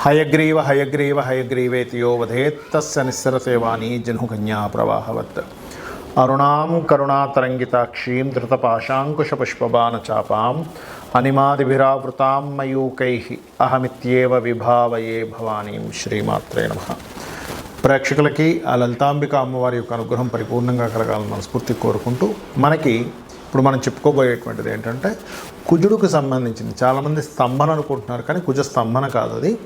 హయగ్రీవ హయగ్రీవ హయగ్రీవేతియో వధేత్తస్య నిస్సరసేవాణి జనుకన్యా ప్రవాహవత్. అరుణాం కరుణాతరంగితాక్షీం ధృతపాశాంకుశపుష్పబాణచాపాం అనిమాదిభిరావృతాం మయూకై. అహమిత్యేవ విభావయే భవానీం శ్రీమాత్రే నమ. ప్రేక్షకులకి ఆ లలితాంబిక అమ్మవారి యొక్క అనుగ్రహం పరిపూర్ణంగా కలగాలని మనస్ఫూర్తి కోరుకుంటూ మనకి ఇప్పుడు మనం చెప్పుకోబోయేటువంటిది ఏంటంటే కుజుడుకు సంబంధించింది. చాలామంది స్తంభన అనుకుంటున్నారు కానీ కుజ స్తంభన కాదు అది.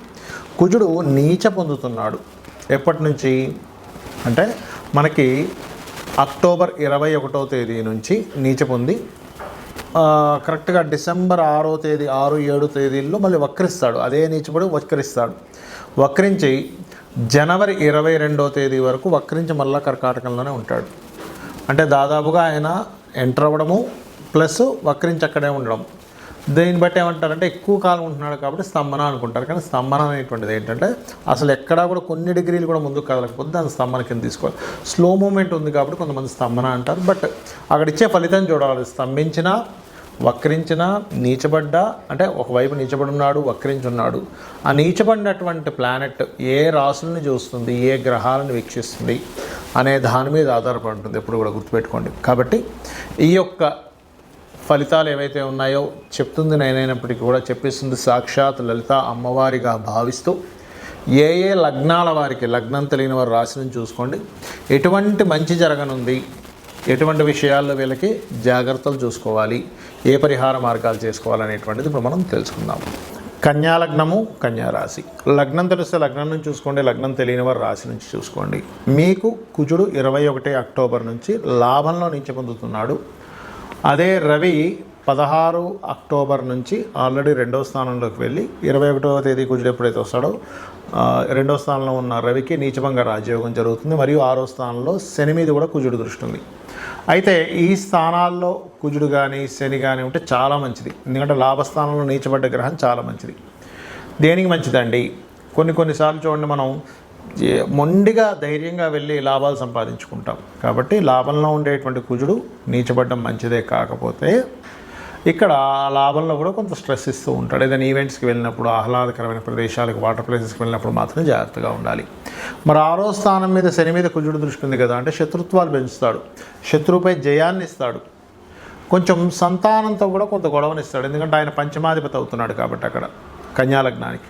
కుజుడు నీచ పొందుతున్నాడు. ఎప్పటి నుంచి? అంటే మనకి అక్టోబర్ ఇరవై ఒకటో తేదీ నుంచి నీచ పొంది కరెక్ట్గా డిసెంబర్ ఆరో తేదీ ఆరు ఏడు తేదీల్లో మళ్ళీ వక్రిస్తాడు. అదే నీచపడి వక్రిస్తాడు. వక్రించి జనవరి ఇరవై రెండో తేదీ వరకు వక్రించి మళ్ళా కర్కాటకంలోనే ఉంటాడు. అంటే దాదాపుగా ఆయన ఎంటర్ అవ్వడము ప్లస్ వక్రించి అక్కడే ఉండడం. దీన్ని బట్టి ఏమంటారంటే ఎక్కువ కాలం ఉంటున్నాడు కాబట్టి స్తంభన అనుకుంటారు. కానీ స్తంభన అనేటువంటిది ఏంటంటే అసలు ఎక్కడా కూడా కొన్ని డిగ్రీలు కూడా ముందుకు కదలకపోతే దాని స్తంభన కింద తీసుకోవాలి. స్లో మూమెంట్ ఉంది కాబట్టి కొంతమంది స్తంభన అంటారు. బట్ అక్కడ ఇచ్చే ఫలితం చూడాలి. స్తంభించినా వక్రించిన నీచబడ్డా అంటే ఒకవైపు నీచబడున్నాడు వక్రించున్నాడు. ఆ నీచబడినటువంటి ప్లానెట్ ఏ రాసుల్ని చూస్తుంది ఏ గ్రహాలను వీక్షిస్తుంది అనే దాని మీద ఆధారపడి ఉంటుంది ఎప్పుడు కూడా గుర్తుపెట్టుకోండి. కాబట్టి ఈ యొక్క ఫలితాలు ఏవైతే ఉన్నాయో చెప్తుంది నేనైనప్పటికీ కూడా చెప్పిస్తుంది సాక్షాత్ లలిత అమ్మవారిగా భావిస్తూ ఏ ఏ లగ్నాల వారికి లగ్నం తెలియని వారు రాశిని చూసుకోండి. ఎటువంటి మంచి జరగనుంది ఎటువంటి విషయాల్లో వీళ్ళకి జాగ్రత్తలు చూసుకోవాలి ఏ పరిహార మార్గాలు చేసుకోవాలనేటువంటిది ఇప్పుడు మనం తెలుసుకుందాం. కన్యా లగ్నము కన్యా రాశి లగ్నం తెలిస్తే లగ్నం నుంచి చూసుకోండి లగ్నం తెలియని వారు రాశి నుంచి చూసుకోండి. మీకు కుజుడు ఇరవై ఒకటి అక్టోబర్ నుంచి లాభంలో నుంచి పొందుతున్నాడు. అదే రవి పదహారు అక్టోబర్ నుంచి ఆల్రెడీ రెండో స్థానంలోకి వెళ్ళి ఇరవై ఒకటవ తేదీ కుజుడు ఎప్పుడైతే వస్తాడో రెండో స్థానంలో ఉన్న రవికి నీచభంగ రాజయోగం జరుగుతుంది. మరియు ఆరో స్థానంలో శని మీద కూడా కుజుడు దృష్టి ఉంది. అయితే ఈ స్థానాల్లో కుజుడు కానీ శని కానీ ఉంటే చాలా మంచిది. ఎందుకంటే లాభస్థానంలో నీచబడ్డ గ్రహం చాలా మంచిది. దేనికి మంచిదండి? కొన్ని కొన్నిసార్లు చూడండి మనం మొండిగా ధైర్యంగా వెళ్ళి లాభాలు సంపాదించుకుంటాం. కాబట్టి లాభంలో ఉండేటువంటి కుజుడు నీచబడ్డం మంచిదే కాకపోతే ఇక్కడ ఆ లాభంలో కూడా కొంత స్ట్రెస్ ఇస్తూ ఉంటాడు. ఏదైనా ఈవెంట్స్కి వెళ్ళినప్పుడు ఆహ్లాదకరమైన ప్రదేశాలకు వాటర్ ప్లేసెస్కి వెళ్ళినప్పుడు మాత్రం జాగ్రత్తగా ఉండాలి. మరి ఆరో స్థానం మీద శని మీద కుజుడు దృష్టి ఉంది కదా అంటే శత్రుత్వాలు పెంచుతాడు. శత్రువుపై జయాన్ని ఇస్తాడు. కొంచెం సంతానంతో కూడా కొంత గొడవనిస్తాడు ఎందుకంటే ఆయన పంచమాధిపతి అవుతున్నాడు కాబట్టి అక్కడ కన్యాలగ్నానికి.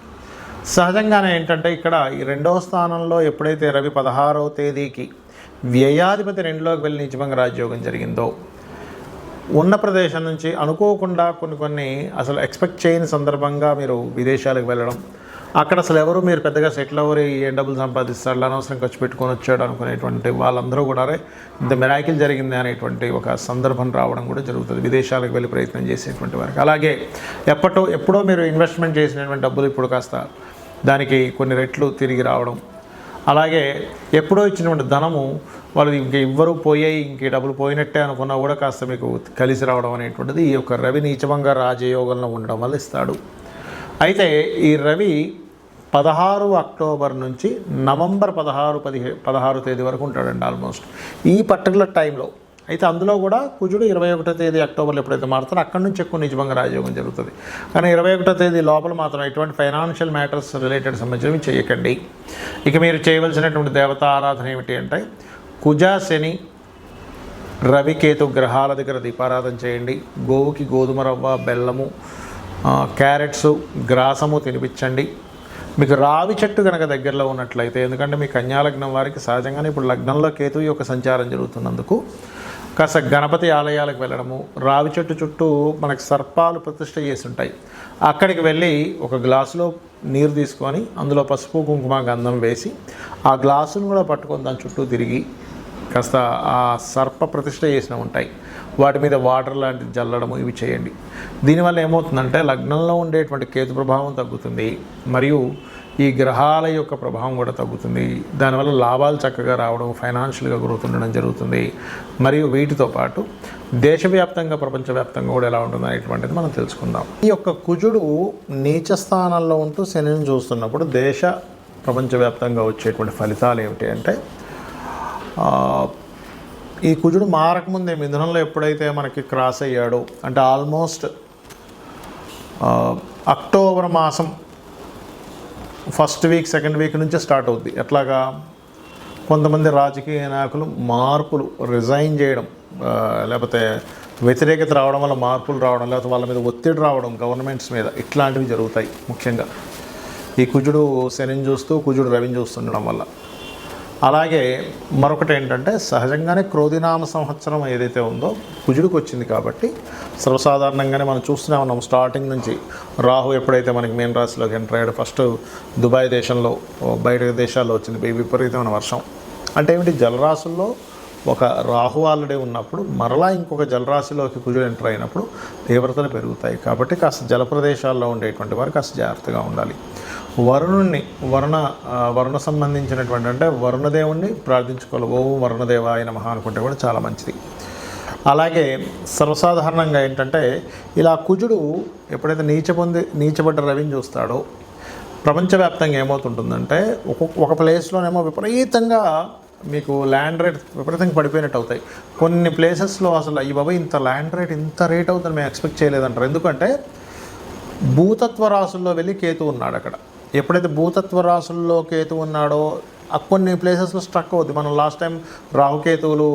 సహజంగానే ఏంటంటే ఇక్కడ ఈ రెండవ స్థానంలో ఎప్పుడైతే రవి పదహారవ తేదీకి వ్యయాధిపతి రెండులోకి వెళ్ళి నిజంగా రాజ్యోగం జరిగిందో ఉన్న ప్రదేశం నుంచి అనుకోకుండా కొన్ని కొన్ని అసలు ఎక్స్పెక్ట్ చేయని సందర్భంగా మీరు విదేశాలకు వెళ్ళడం. అక్కడ అసలు ఎవరు మీరు పెద్దగా సెటిల్ అవ్వరు ఏం డబ్బులు సంపాదిస్తారు అనవసరం ఖర్చు పెట్టుకొని వచ్చాడు అనుకునేటువంటి వాళ్ళందరూ కూడా ఇంత మెరాకిల్ జరిగింది అనేటువంటి ఒక సందర్భం రావడం కూడా జరుగుతుంది. విదేశాలకు వెళ్ళి ప్రయత్నం చేసేటువంటి వారికి. అలాగే ఎప్పటో ఎప్పుడో మీరు ఇన్వెస్ట్మెంట్ చేసినటువంటి డబ్బులు ఇప్పుడు కాస్త దానికి కొన్ని రెట్లు తిరిగి రావడం అలాగే ఎప్పుడో ఇచ్చినటువంటి ధనము వాళ్ళు ఇంక ఇవ్వరు పోయాయి ఇంక డబ్బులు పోయినట్టే అనుకున్నా కూడా కాస్త మీకు కలిసి రావడం అనేటువంటిది ఈ యొక్క రవి నీచమంగా రాజయోగంలో ఉండడం వల్ల ఇస్తాడు. అయితే ఈ రవి పదహారు అక్టోబర్ నుంచి నవంబర్ పదహారు పదిహే పదహారు తేదీ వరకు ఉంటాడండి ఆల్మోస్ట్. ఈ పర్టికులర్ టైంలో అయితే అందులో కూడా కుజుడు ఇరవై ఒకటో తేదీ అక్టోబర్లో ఎప్పుడైతే మారుతారో అక్కడి నుంచి ఎక్కువ నిజమంగా రాజయోగం జరుగుతుంది. కానీ ఇరవై ఒకటో తేదీ లోపల మాత్రం ఎటువంటి ఫైనాన్షియల్ మ్యాటర్స్ రిలేటెడ్ సంబంధించినవి చేయకండి. ఇక మీరు చేయవలసినటువంటి దేవత ఆరాధన ఏమిటి అంటే కుజ శని రవికేతు గ్రహాల దగ్గర దీపారాధన చేయండి. గోవుకి గోధుమ రవ్వ బెల్లము క్యారెట్స్ గ్రాసము తినిపించండి. మీకు రావి చెట్టు కనుక దగ్గరలో ఉన్నట్లయితే ఎందుకంటే మీ కన్యాలగ్నం వారికి సహజంగానే ఇప్పుడు లగ్నంలో కేతు యొక్క సంచారం జరుగుతున్నందుకు కాస్త గణపతి ఆలయాలకు వెళ్ళడము రావి చెట్టు చుట్టూ మనకు సర్పాలు ప్రతిష్ట చేసి ఉంటాయి అక్కడికి వెళ్ళి ఒక గ్లాసులో నీరు తీసుకొని అందులో పసుపు కుంకుమ గంధం వేసి ఆ గ్లాసును కూడా పట్టుకొని దాని చుట్టూ తిరిగి కాస్త ఆ సర్ప ప్రతిష్ట చేసిన ఉంటాయి. వాటి మీద వాటర్ లాంటిది జల్లడము ఇవి చేయండి. దీనివల్ల ఏమవుతుందంటే లగ్నంలో ఉండేటువంటి కేతు ప్రభావం తగ్గుతుంది. మరియు ఈ గ్రహాల యొక్క ప్రభావం కూడా తగ్గుతుంది. దానివల్ల లాభాలు చక్కగా రావడం ఫైనాన్షియల్గా గ్రోత్ ఉండడం జరుగుతుంది. మరియు వీటితో పాటు దేశవ్యాప్తంగా ప్రపంచవ్యాప్తంగా కూడా ఎలా ఉంటుంది అనేటువంటిది మనం తెలుసుకుందాం. ఈ యొక్క కుజుడు నీచ స్థానంలో ఉంటూ శనిని చూస్తున్నప్పుడు దేశ ప్రపంచవ్యాప్తంగా వచ్చేటువంటి ఫలితాలు ఏమిటి అంటే ఈ కుజుడు మారకముందే మిథునంలో ఎప్పుడైతే మనకి క్రాస్ అయ్యాడో అంటే ఆల్మోస్ట్ అక్టోబర్ మాసం ఫస్ట్ వీక్ సెకండ్ వీక్ నుంచే స్టార్ట్ అవుద్ది. ఎట్లాగా? కొంతమంది రాజకీయ నాయకులు మార్పులు రిజైన్ చేయడం లేకపోతే వ్యతిరేకత రావడం వల్ల మార్పులు రావడం లేకపోతే వాళ్ళ మీద ఒత్తిడి రావడం గవర్నమెంట్స్ మీద ఇట్లాంటివి జరుగుతాయి ముఖ్యంగా. ఈ కుజుడు శనిని చూస్తూ కుజుడు రవిని చూస్తుండడం వల్ల. అలాగే మరొకటి ఏంటంటే సహజంగానే క్రోధినామ సంవత్సరం ఏదైతే ఉందో కుజుడికి వచ్చింది కాబట్టి సర్వసాధారణంగానే మనం చూస్తూనే ఉన్నాం స్టార్టింగ్ నుంచి రాహు ఎప్పుడైతే మనకి మెయిన్ రాశిలోకి ఎంటర్ అయ్యాడు ఫస్ట్ దుబాయ్ దేశంలో బయట దేశాల్లో వచ్చింది విపరీతమైన వర్షం. అంటే ఏమిటి జలరాశుల్లో ఒక రాహు ఆల్రెడీ ఉన్నప్పుడు మరలా ఇంకొక జలరాశిలోకి కుజుడు ఎంటర్ అయినప్పుడు తీవ్రతలు పెరుగుతాయి. కాబట్టి కాస్త జలప్రదేశాల్లో ఉండేటువంటి వారు కాస్త జాగ్రత్తగా ఉండాలి. వరుణుణ్ణి వరుణ వరుణ సంబంధించినటువంటి అంటే వరుణదేవుణ్ణి ప్రార్థించుకోవాలి. ఓం వరుణదేవాయ మహా అనుకుంటే కూడా చాలా మంచిది. అలాగే సర్వసాధారణంగా ఏంటంటే ఇలా కుజుడు ఎప్పుడైతే నీచ పొంది నీచబడ్డ రవిని చూస్తాడో ప్రపంచవ్యాప్తంగా ఏమవుతుంటుందంటే ఒక్కొక్క ఒక ప్లేస్లోనేమో విపరీతంగా మీకు ల్యాండ్ రేట్ విపరీతంగా పడిపోయినట్టు అవుతాయి. కొన్ని ప్లేసెస్లో అసలు ఈ బాబా ఇంత ల్యాండ్ రేట్ ఇంత రేట్ అవుతుందని మేము ఎక్స్పెక్ట్ చేయలేదంటారు. ఎందుకంటే భూతత్వ రాసుల్లో వెళ్ళి కేతు ఉన్నాడు అక్కడ ఎప్పుడైతే భూతత్వ రాసుల్లో కేతు ఉన్నాడో కొన్ని ప్లేసెస్లో స్ట్రక్ అవుద్ది. మనం లాస్ట్ టైం రాహుకేతువులు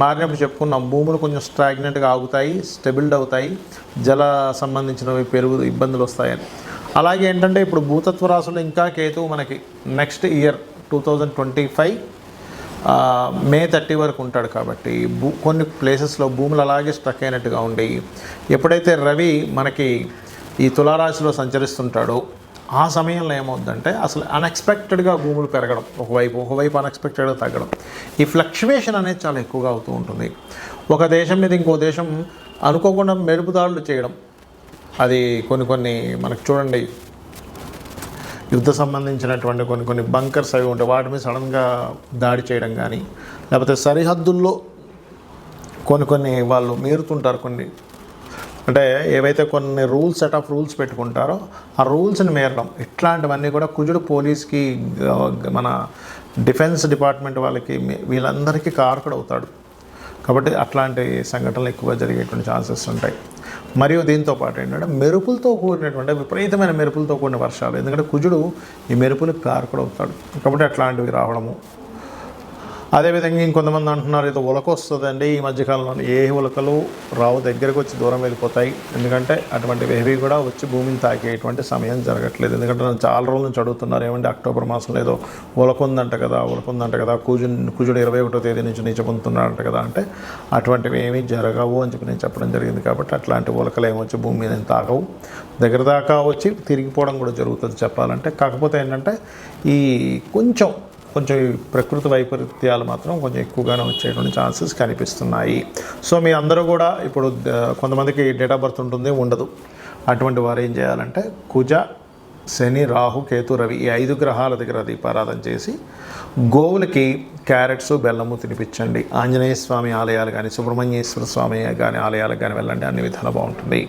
మారినప్పుడు చెప్పుకున్నాం భూములు కొంచెం స్ట్రాగ్నెంట్గా ఆగుతాయి స్టెబిల్డ్ అవుతాయి జల సంబంధించినవి పెరుగు ఇబ్బందులు వస్తాయని. అలాగే ఏంటంటే ఇప్పుడు భూతత్వ రాసులు ఇంకా కేతువు మనకి next year two thousand twenty five May thirty వరకు ఉంటాడు కాబట్టి భూ కొన్ని ప్లేసెస్లో భూములు అలాగే స్ట్రక్ అయినట్టుగా ఉండి ఎప్పుడైతే రవి మనకి ఈ తులారాశిలో సంచరిస్తుంటాడో ఆ సమయంలో ఏమవుద్దంటే అసలు అన్ఎక్స్పెక్టెడ్గా భూములు పెరగడం ఒకవైపు ఒకవైపు అన్ఎక్స్పెక్టెడ్గా తగ్గడం. ఈ ఫ్లక్చువేషన్ అనేది చాలా ఎక్కువగా అవుతూ ఉంటుంది. ఒక దేశం మీద ఇంకో దేశం అనుకోకుండా మెరుపుదాడులు చేయడం. అది కొన్ని కొన్ని మనకు చూడండి యుద్ధ సంబంధించినటువంటి కొన్ని కొన్ని బంకర్స్ అవి ఉంటాయి వాటి మీద సడన్గా దాడి చేయడం కానీ లేకపోతే సరిహద్దుల్లో కొన్ని కొన్ని వాళ్ళు మీరుతుంటారు కొన్ని. అంటే ఏవైతే కొన్ని రూల్స్ సెట్ ఆఫ్ రూల్స్ పెట్టుకుంటారో ఆ రూల్స్ని మేరడం. ఇట్లాంటివన్నీ కూడా కుజుడు పోలీస్కి మన డిఫెన్స్ డిపార్ట్మెంట్ వాళ్ళకి వీళ్ళందరికీ కారకుడు అవుతాడు. కాబట్టి అట్లాంటి సంఘటనలు ఎక్కువ జరిగేటువంటి ఛాన్సెస్ ఉంటాయి. మరియు దీంతో పాటు ఏంటంటే మెరుపులతో కూడినటువంటి విపరీతమైన మెరుపులతో కూడిన వర్షాలు. ఎందుకంటే కుజుడు ఈ మెరుపులకు కారకుడు అవుతాడు. కాబట్టి అట్లాంటివి రావడము. అదేవిధంగా ఇంకొంతమంది అంటున్నారు ఇది ఉలక వస్తుందండి ఈ మధ్యకాలంలో ఏ ఉలకలు రావు దగ్గరకు వచ్చి దూరం వెళ్ళిపోతాయి. ఎందుకంటే అటువంటి హెవీ కూడా వచ్చి భూమిని తాకేటువంటి సమయం జరగట్లేదు. ఎందుకంటే నన్ను చాలా రోజుల నుంచి అడుగుతున్నారు ఏమంటే అక్టోబర్ మాసంలో ఏదో ఉలక ఉందంట కదా ఉలక ఉందంట కదా కూజు కుజుడు ఇరవై ఒకటో తేదీ నుంచి నీచ పొందుతున్నాడంట కదా అంటే అటువంటివి ఏమీ జరగవు అని చెప్పి నేను చెప్పడం జరిగింది కాబట్టి అట్లాంటి ఉలకలు ఏమొచ్చి భూమి మీద తాకవు తాగవు. దగ్గర దాకా వచ్చి తిరిగిపోవడం కూడా జరుగుతుంది చెప్పాలంటే. కాకపోతే ఏంటంటే ఈ కొంచెం కొంచెం ప్రకృతి వైపరీత్యాలు మాత్రం కొంచెం ఎక్కువగానే వచ్చేటువంటి ఛాన్సెస్ కనిపిస్తున్నాయి. సో మీ అందరూ కూడా ఇప్పుడు కొంతమందికి డేట్ ఆఫ్ బర్త్ ఉంటుంది ఉండదు. అటువంటి వారు ఏం చేయాలంటే కుజ శని రాహు కేతు రవి ఈ ఐదు గ్రహాల దగ్గర దీపారాధన చేసి గోవులకి క్యారెట్స్ బెల్లము తినిపించండి. ఆంజనేయ స్వామి ఆలయాలు కానీ సుబ్రహ్మణ్యేశ్వర స్వామి కానీ ఆలయాలకు కానీ వెళ్ళండి. అన్ని విధాలు బాగుంటుంది.